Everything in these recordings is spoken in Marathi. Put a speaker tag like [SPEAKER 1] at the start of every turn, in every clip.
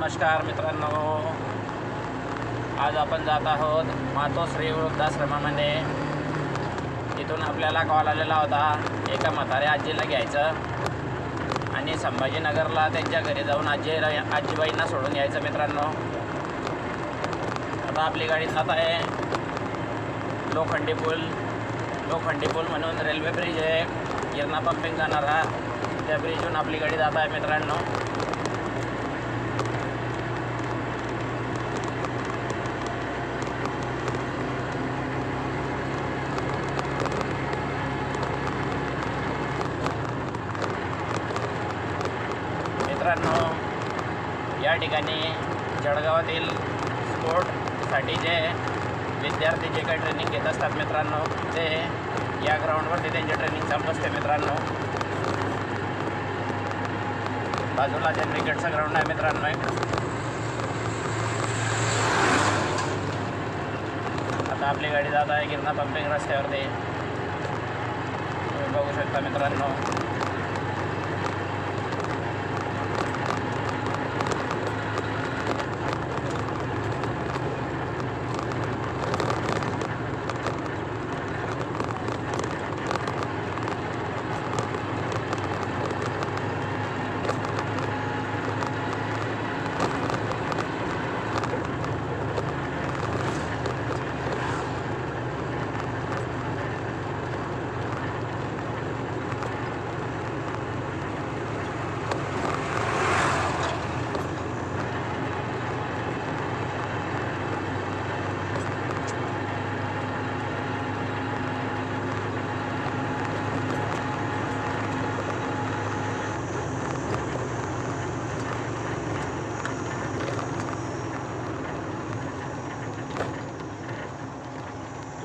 [SPEAKER 1] नमस्कार मित्रांनो. आज आपण जात आहोत मातोश्री वृद्धाश्रमामध्ये. तिथून आपल्याला कॉल आलेला होता एका म्हाताऱ्या आजीला घ्यायचं. आणि संभाजीनगरला त्यांच्या घरी जाऊन आजी आजीबाईंना सोडून यायचं मित्रांनो. आता आपली गाडी जात आहे. लोखंडी पूल लोखंडी पूल म्हणून रेल्वे ब्रिज आहे. गिरणा पंपिंग जाणारा. त्या ब्रिजवरून आपली गाडी जात आहे मित्रांनो. मित्रांनो या ठिकाणी जळगावातील स्पोर्टसाठी जे विद्यार्थी जे काही ट्रेनिंग घेत असतात मित्रांनो ते या ग्राउंडवरती त्यांची ट्रेनिंग चालू असते मित्रांनो. बाजूला जे क्रिकेटचं ग्राउंड आहे मित्रांनो एक. आता आपली गाडी जात आहे गिरणा पंपिंग रस्त्यावरती. तुम्ही बघू शकता मित्रांनो.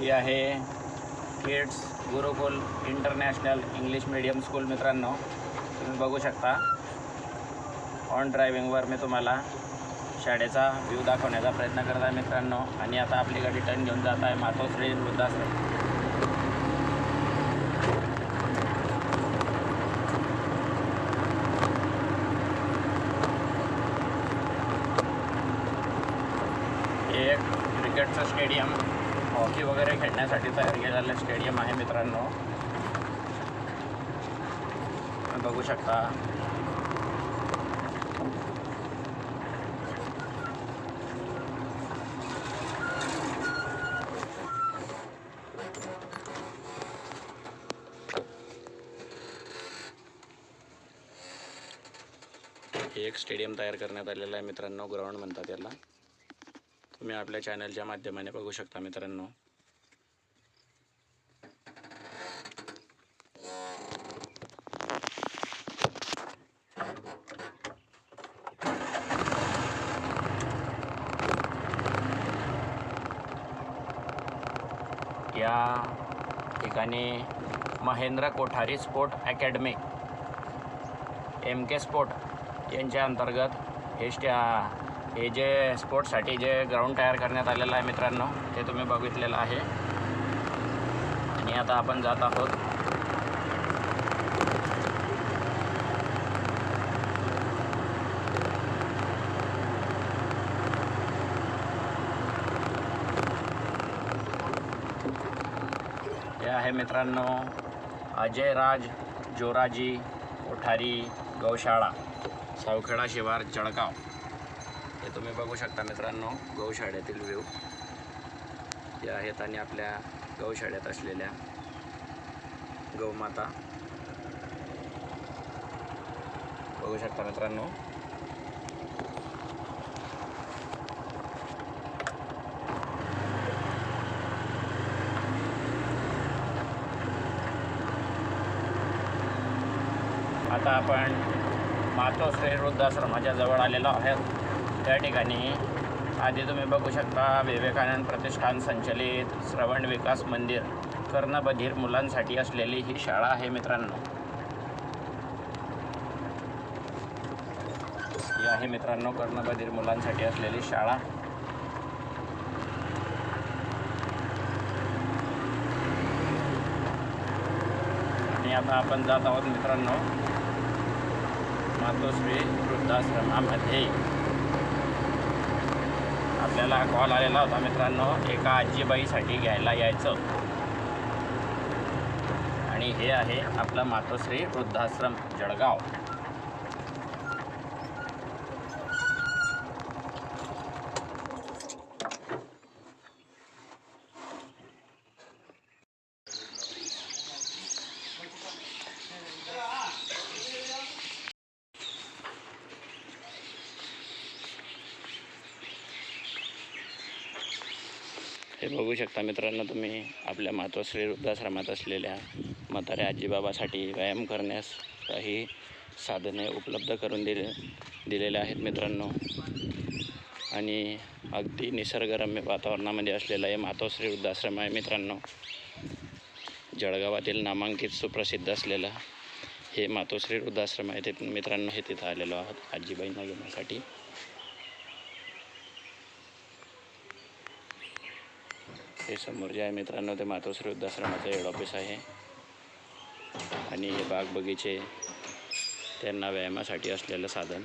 [SPEAKER 1] ही आहे kids Gurukul international English medium school मित्रांनो. तुम्ही बघू शकता. ऑन ड्रायविंगवर मी तुम्हाला शाळेचा व्ह्यू दाखवण्याचा प्रयत्न करत आहे मित्रांनो. आणि आता आपली गाडी टर्न घेऊन जात आहे मातोश्री वृद्धाश्रम. एक क्रिकेटचं स्टेडियम हॉकी वगैरे खेळण्यासाठी तयार केलेलं स्टेडियम आहे मित्रांनो. तुम्ही बघू शकता. हे एक स्टेडियम तयार करण्यात आलेलं आहे मित्रांनो ग्राउंड म्हणतात याला. तुम्ही आपल्या चॅनलच्या माध्यमाने बघू शकता मित्रांनो. या ठिकाणी Mahendra Kothari sport academy M K sport यांच्या अंतर्गत हे स्ट्या हे जे स्पोर्टसाठी जे ग्राउंड तयार करण्यात आलेलं आहे मित्रांनो ते तुम्ही बघितलेलं आहे. आणि आता आपण जात आहोत. हे आहे मित्रांनो अजय राज जोराजी कोठारी गौशाळा सावखेडा शिवार जळगाव. तुम्ही बघू शकता मित्रांनो गौशाळेतील व्ह्यू हे आहेत आणि आपल्या गौशाळेत असलेल्या गौमाता. बघू शकता मित्रांनो. आता आपण मातोश्री वृद्धाश्रमाच्या जवळ आलेलो आहोत. त्या ठिकाणी आधी तुम्ही बघू शकता विवेकानंद प्रतिष्ठान संचलित श्रवण विकास मंदिर कर्णबधीर मुलांसाठी असलेली ही शाळा आहे मित्रांनो. ही आहे मित्रांनो कर्णबधीर मुलांसाठी असलेली शाळा. आणि आता आपण जात आहोत मित्रांनो मातोश्री वृद्धाश्रमामध्ये. आपल्याला कॉल आलेला होता मित्रांनो. एका आजीबाईसाठी घ्यायला यायचं. आणि हे आहे आपलं मातोश्री वृद्धाश्रम जळगाव. हे बघू शकता मित्रांनो तुम्ही आपल्या मातोश्री वृद्धाश्रमात असलेल्या म्हाताऱ्या आजीबाबासाठी व्यायाम करण्यास काही साधने उपलब्ध करून दिले दिलेले आहेत मित्रांनो. आणि अगदी निसर्गरम्य वातावरणामध्ये असलेलं हे मातोश्री वृद्धाश्रम आहे मित्रांनो. जळगावातील नामांकित सुप्रसिद्ध असलेलं हे मातोश्री वृद्धाश्रम आहे ते मित्रांनो हे तिथं आलेलो आहोत. आजीबाईंना घेण्यासाठी. हे समोर जे आहे मित्रांनो ते मातोश्री वृद्धाश्रमाचं हेड ऑफिस आहे. आणि हे बाग बगीचे त्यांना व्यायामासाठी असलेलं साधन.